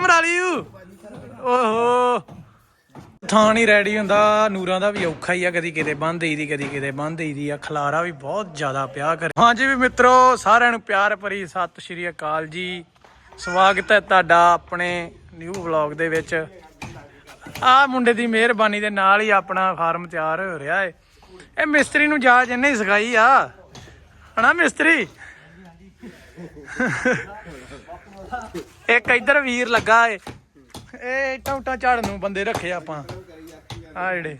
ਮਰਾ ਓਹੋ। ਥਾਂ ਨਹੀਂ ਰੈਡੀ ਹੁੰਦਾ, ਨੂਰਾਂ ਦਾ ਵੀ ਔਖਾ ਹੀ ਆ ਕਦੀ ਕਿਤੇ ਬੰਦ ਦੀ, ਕਦੀ ਕਿਤੇ ਬੰਦ ਦੀ ਆ। ਖਲਾਰਾ ਵੀ ਬਹੁਤ ਜ਼ਿਆਦਾ ਪਿਆ ਕਰ ਹਾਂਜੀ ਵੀ ਮਿੱਤਰੋ, ਸਾਰਿਆਂ ਨੂੰ ਪਿਆਰ ਭਰੀ ਸਤਿ ਸ਼੍ਰੀ ਅਕਾਲ ਜੀ। ਸਵਾਗਤ ਹੈ ਤੁਹਾਡਾ ਆਪਣੇ ਨਿਊ ਵਲੌਗ ਦੇ ਵਿੱਚ। ਆ ਮੁੰਡੇ ਦੀ ਮਿਹਰਬਾਨੀ ਦੇ ਨਾਲ ਹੀ ਆਪਣਾ ਫਾਰਮ ਤਿਆਰ ਹੋ ਰਿਹਾ ਏ। ਇਹ ਮਿਸਤਰੀ ਨੂੰ ਜਾਚ ਇਹਨੇ ਹੀ ਸਿਖਾਈ ਆ। ਹਨਾ ਮਿਸਤਰੀ? ਇੱਕ ਇੱਧਰ ਵੀਰ ਲੱਗਾ ਏ। ਇਹ ਟੌਟਾ ਝਾੜਨ ਨੂੰ ਬੰਦੇ ਰੱਖੇ ਆਪਾਂ। ਆ ਜਿਹੜੇ।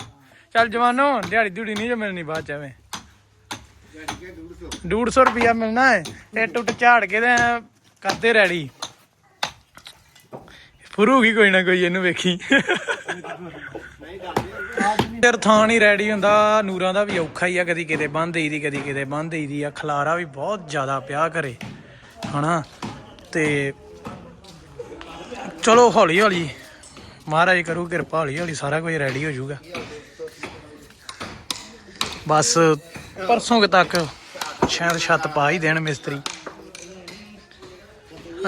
ਚੱਲ ਜਵਾਨੋ, ਦਿਹਾੜੀ ਦਿਹੜੀ ਨਹੀਂ ਜੇ ਮਿਲਣੀ ਬਾਅਦ ਚ ਐਵੇਂ। 150 ਰੁਪਿਆ ਮਿਲਣਾ ਏ। ਇਹ ਟੁੱਟ ਝਾੜ ਕੇ ਤੇ ਕਰਦੇ ਰੈਡੀ। ਫੁਰੂਗੀ ਕੋਈ ਨਾ ਕੋਈ, ਇਹਨੂੰ ਵੇਖੀ। ਯਾਰ ਥਾਂ ਨਹੀਂ ਰੈਡੀ ਹੁੰਦਾ, ਨੂਰਾਂ ਦਾ ਵੀ ਔਖਾ ਹੀ ਆ ਕਦੀ ਕਿਤੇ ਬੰਦ ਹੀ ਦੀ ਕਦੀ ਕਿਤੇ ਬੰਦ ਹੀ ਦੀ ਆ। ਖਲਾਰਾ ਵੀ ਬਹੁਤ ਜ਼ਿਆਦਾ ਪਿਆ ਕਰੇ ਹਨਾ? ਤੇ ਚਲੋ ਹੌਲੀ ਹੌਲੀ ਮਹਾਰਾਜ ਕਰੂ ਕਿਰਪਾ ਹੌਲੀ ਹੌਲੀ ਸਾਰਾ ਕੁਝ ਰੈਡੀ ਹੋ ਜਾਊਗਾ। ਬਸ, ਪਰਸੋਂ ਕੁ ਤੱਕ ਸ਼ਾਇਦ ਛੱਤ ਪਾ ਹੀ ਦੇਣ ਮਿਸਤਰੀ।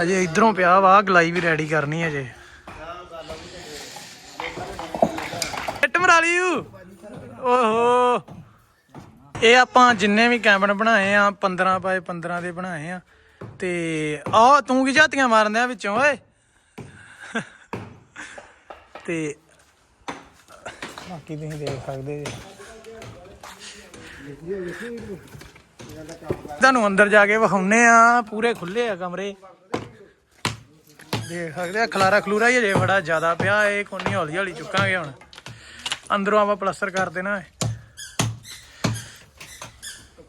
ਅਜੇ ਇਧਰੋਂ ਪਿਆ ਵਾ ਗਲਾਈ ਵੀ ਰੈਡੀ ਕਰਨੀ ਅਜੇ। ਇੱਟ ਮਰਾ ਲਈ ਓਹੋ। ਇਹ ਆਪਾਂ ਜਿੰਨੇ ਵੀ ਕੈਬਨ ਬਣਾਏ ਆ 15 ਬਾਏ 15 ਦੇ ਬਣਾਏ ਆ। ਤੇ ਆ, ਤੂੰ ਕੀ ਝਾਤੀਆਂ ਮਾਰਨ ਦਿਆਂ ਵਿੱਚੋਂ, ਓਏ? ਤੇ ਬਾਕੀ ਤੁਸੀਂ ਦੇਖ ਸਕਦੇ ਜੀ। ਤੁਹਾਨੂੰ ਅੰਦਰ ਜਾ ਕੇ ਵਿਖਾਉਨੇ ਆ, ਪੂਰੇ ਖੁੱਲੇ ਆ ਕਮਰੇ। ਦੇਖ ਸਕਦੇ ਆ ਖਲਾਰਾ ਖਲੂਰਾ ਹੀ ਅਜੇ ਬੜਾ ਜ਼ਿਆਦਾ ਪਿਆ ਇਹ ਕੋਨੀ ਹੌਲੀ ਹੌਲੀ ਚੁੱਕਾਂਗੇ ਹੁਣ। ਅੰਦਰੋਂ ਆਪਾਂ ਪਲਸਤਰ ਕਰ ਦੇਣਾ ਹੈ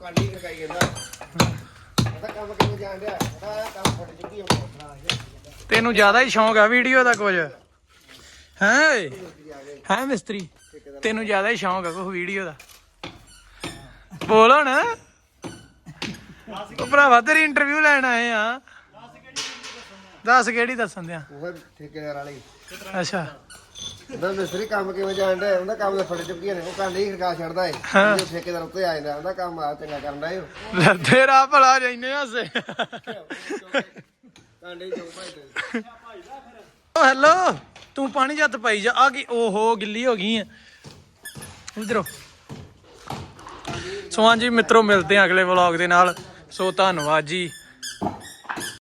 ਕਾਲੀ ਲਗਾਈ ਜਾਂਦਾ ਇਹਦਾ ਕੰਮ ਕਿਵੇਂ ਜਾਣ ਡਿਆ? ਇਹਦਾ ਕੰਮ ਫਟ ਚੁੱਕੀ ਹੋ ਤੈਨੂੰ ਜ਼ਿਆਦਾ ਹੀ ਸ਼ੌਂਕ ਆ ਵੀਡੀਓ ਦਾ ਕੁਝ। ਹੈ? ਹੈ ਮਿਸਤਰੀ? ਤੈਨੂੰ ਜ਼ਿਆਦਾ ਹੀ ਸ਼ੌਂਕ ਆ ਕੋਈ ਵੀਡੀਓ ਦਾ। ਬੋਲ ਹੁਣ। ਉਹ ਭਰਾਵਾ ਤੇਰੀ ਇੰਟਰਵਿਊ ਲੈਣ ਆਏ ਆ। ਦੱਸ ਕਿਹੜੀ ਦੱਸਣ ਦਿਆਂ? ਉਹ ਠੇਕੇਦਾਰ ਵਾਲੀ। ਅੱਛਾ। ਉਹਦਾ ਮਿਸਤਰੀ ਕੰਮ ਕਿਵੇਂ ਜਾਣ ਡਿਆ? ਉਹਦਾ ਕੰਮ ਤਾਂ ਫਟ ਚੁੱਕੀਆਂ ਨੇ। ਉਹ ਕਾਂਡੇ ਹੀ ਖੜਕਾ ਛੱਡਦਾ ਏ। ਜੋ ਠੇਕੇਦਾਰ ਉੱਤੇ ਆ ਜਾਂਦਾ। ਉਹਦਾ ਕੰਮ ਆ ਚੰਗਾ ਕਰਨ ਡਿਆ ਏ ਲੈ ਤੇਰਾ ਭਲਾ ਜੈਨੇ ਹੱਸੇ। ਕਾਂਡੇ ਜੋ ਭਾਈ ਓ ਹੈਲੋ ਤੂੰ ਪਾਣੀ ਜੱਤ ਪਾਈ ਜਾ। ਆ ਕੀ ਓਹੋ ਗਿੱਲੀ ਹੋ ਗਈ ਆ। ਇਧਰੋ। ਸੋ ਹਾਂਜੀ ਮਿੱਤਰੋ ਮਿਲਦੇ ਆ ਅਗਲੇ ਵਲੌਗ ਦੇ ਨਾਲ। ਸੋ ਧੰਨਵਾਦ ਜੀ।